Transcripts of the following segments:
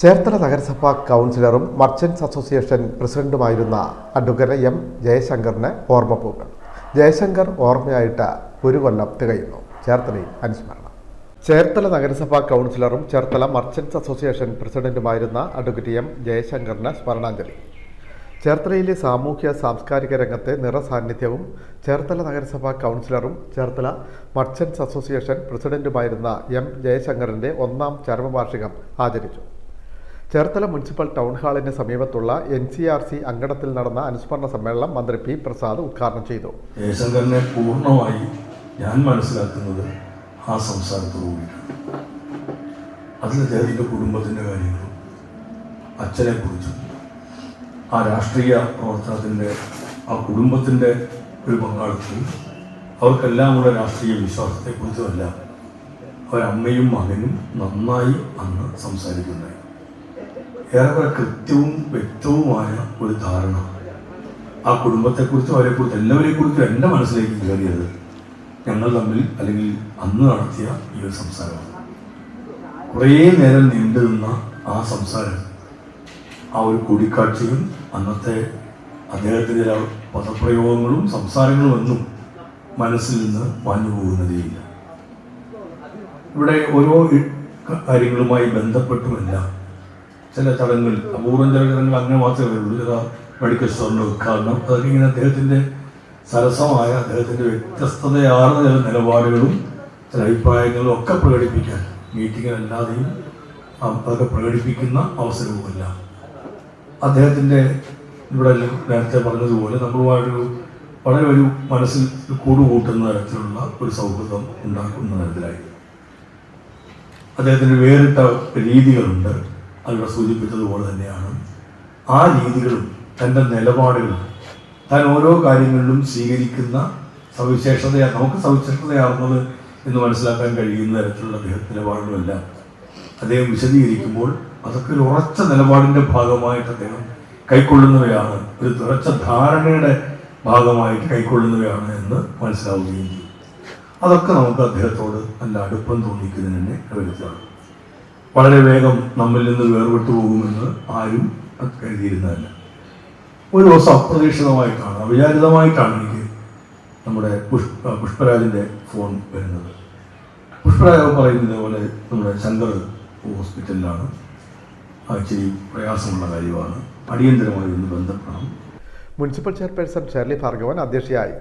ചേർത്തല നഗരസഭാ കൗൺസിലറും merchants association പ്രസിഡന്റുമായിരുന്ന അഡ്വക്കേറ്റ് എം ജയശങ്കറിന് ഓർമ്മപ്പൂക്കൾ. ജയശങ്കർ ഓർമ്മയായിട്ട് ഒരു കൊല്ലം തികയുന്നു. ചേർത്തലയിൽ അനുസ്മരണം. ചേർത്തല നഗരസഭാ കൗൺസിലറും ചേർത്തല മർച്ചൻസ് അസോസിയേഷൻ പ്രസിഡന്റുമായിരുന്ന അഡ്വക്കേറ്റ് എം ജയശങ്കറിന് സ്മരണാഞ്ജലി. ചേർത്തലയിലെ സാമൂഹ്യ സാംസ്കാരിക രംഗത്തെ നിറസാന്നിധ്യവും ചേർത്തല നഗരസഭാ കൗൺസിലറും ചേർത്തല മർച്ചൻസ് അസോസിയേഷൻ പ്രസിഡന്റുമായിരുന്ന എം ജയശങ്കറിന്റെ ഒന്നാം ചരമവാർഷികം ആചരിച്ചു. ചേർത്തല മുനിസിപ്പൽ ടൗൺ ഹാളിന് സമീപത്തുള്ള എൻ സി ആർ സി അങ്കണത്തിൽ നടന്ന അനുസ്മരണ സമ്മേളനം മന്ത്രി പി പ്രസാദ് ഉദ്ഘാടനം ചെയ്തു. ജയശങ്കറിനെ പൂർണമായി ഞാൻ മനസ്സിലാക്കുന്നത് ആ സംസാരത്തോടു കൂടിയിട്ടാണ്. അതിൽ അദ്ദേഹത്തിന്റെ കുടുംബത്തിന്റെ കാര്യങ്ങളും അച്ഛനെക്കുറിച്ചും ആ രാഷ്ട്രീയ പ്രവർത്തനത്തിന്റെ ആ കുടുംബത്തിന്റെ ഒരു പങ്കാളിത്തവും കൂടെ രാഷ്ട്രീയ വിശ്വാസത്തെക്കുറിച്ചുമെല്ലാം അവരമ്മയും മകനും നന്നായി അന്ന് സംസാരിക്കുന്നുണ്ടായി ഏറെക്കുറെ കൃത്യവും വ്യക്തവുമായ ഒരു ധാരണ. ആ കുടുംബത്തെക്കുറിച്ചും അവരെക്കുറിച്ചും എല്ലാവരെക്കുറിച്ചും എന്റെ മനസ്സിലേക്ക് കയറിയത് ഞങ്ങൾ തമ്മിൽ അല്ലെങ്കിൽ അന്ന് നടത്തിയ ഈ ഒരു സംസാരമാണ്. കുറേ നേരം നീണ്ടു നിന്ന ആ സംസാരം ആ ഒരു കൂടിക്കാഴ്ചയും അന്നത്തെ അദ്ദേഹത്തിന്റെ ചില പദപ്രയോഗങ്ങളും സംസാരങ്ങളും ഒന്നും മനസ്സിൽ നിന്ന് മാഞ്ഞു പോകുന്നതേയില്ല. ഇവിടെ ഓരോ കാര്യങ്ങളുമായി ബന്ധപ്പെട്ടുമെല്ലാം ചില ചടങ്ങുകൾ അപൂർവം ചില ചടങ്ങുകൾ അങ്ങനെ മാത്രമേ ഉള്ളൂ ചില മെഡിക്കൽ സ്റ്റോറിന്റെ ഉദ്ഘാടനം. അതൊക്കെ ഇങ്ങനെ അദ്ദേഹത്തിന്റെ സരസമായ അദ്ദേഹത്തിന്റെ വ്യത്യസ്തതയാർന്ന ചില നിലപാടുകളും ചില അഭിപ്രായങ്ങളും ഒക്കെ പ്രകടിപ്പിക്കാൻ മീറ്റിങ്ങിലല്ലാതെയും അതൊക്കെ പ്രകടിപ്പിക്കുന്ന അവസരവുമില്ല. അദ്ദേഹത്തിന്റെ ഇവിടെ നേരത്തെ പറഞ്ഞതുപോലെ നമ്മളുമായിട്ടൊരു വളരെ ഒരു മനസ്സിൽ കൂടുകൂട്ടുന്ന തരത്തിലുള്ള ഒരു സൗഹൃദം ഉണ്ടാക്കുന്ന തരത്തിലായി. അദ്ദേഹത്തിന് വേറിട്ട രീതികളുണ്ട്. അതിവിടെ സൂചിപ്പിച്ചതുപോലെ തന്നെയാണ്. ആ രീതികളും തന്റെ നിലപാടുകളും താൻ ഓരോ കാര്യങ്ങളിലും സ്വീകരിക്കുന്ന സവിശേഷതയാ നമുക്ക് സവിശേഷതയാവുന്നത് എന്ന് മനസ്സിലാക്കാൻ കഴിയുന്ന തരത്തിലുള്ള അദ്ദേഹത്തിന്റെ നിലപാടുകളെല്ലാം അദ്ദേഹം വിശദീകരിക്കുമ്പോൾ അതൊക്കെ ഒരു ഉറച്ച നിലപാടിന്റെ ഭാഗമായിട്ട് അദ്ദേഹം കൈക്കൊള്ളുന്നവയാണ് ഒരു തുറച്ച ധാരണയുടെ ഭാഗമായിട്ട് കൈക്കൊള്ളുന്നവയാണ് എന്ന് മനസ്സിലാവുകയും ചെയ്യും. അതൊക്കെ നമുക്ക് അദ്ദേഹത്തോട് നല്ല അടുപ്പം തോന്നിക്കുന്നതിന് തന്നെ ഇടവരുത്താണ് വളരെ വേഗം നമ്മിൽ നിന്ന് വേർപെട്ടു പോകുമെന്ന് ആരും കരുതിയിരുന്നതല്ല. ഒരു ദിവസം അപ്രതീക്ഷിതമായിട്ടാണ് അവിചാരിതമായിട്ടാണ് എനിക്ക് നമ്മുടെ പുഷ്പ പുഷ്പരാജിന്റെ ഫോൺ വരുന്നത്. പുഷ്പരാജ് പറയുന്നത് പോലെ നമ്മുടെ ശങ്കർ ഹോസ്പിറ്റലിലാണ്. ഇച്ചിരി പ്രയാസമുള്ള കാര്യമാണ്. അടിയന്തരമായി ഒന്ന് ബന്ധപ്പെടണം. മുനിസിപ്പൽ ചെയർപേഴ്സൺ ഷെർലി ഭാർഗവൻ അധ്യക്ഷയായി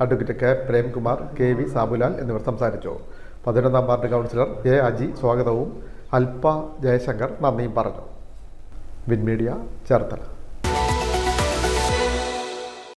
advocate K. Premkumar K. V. Sabulal എന്നിവർ സംസാരിച്ചു. പതിനൊന്നാം വാർഡ് കൗൺസിലർ എ അജി സ്വാഗതവും അൽപ ജയശങ്കർ നന്ദിയും പറഞ്ഞു. വിൻമീഡിയ ചേർത്തല.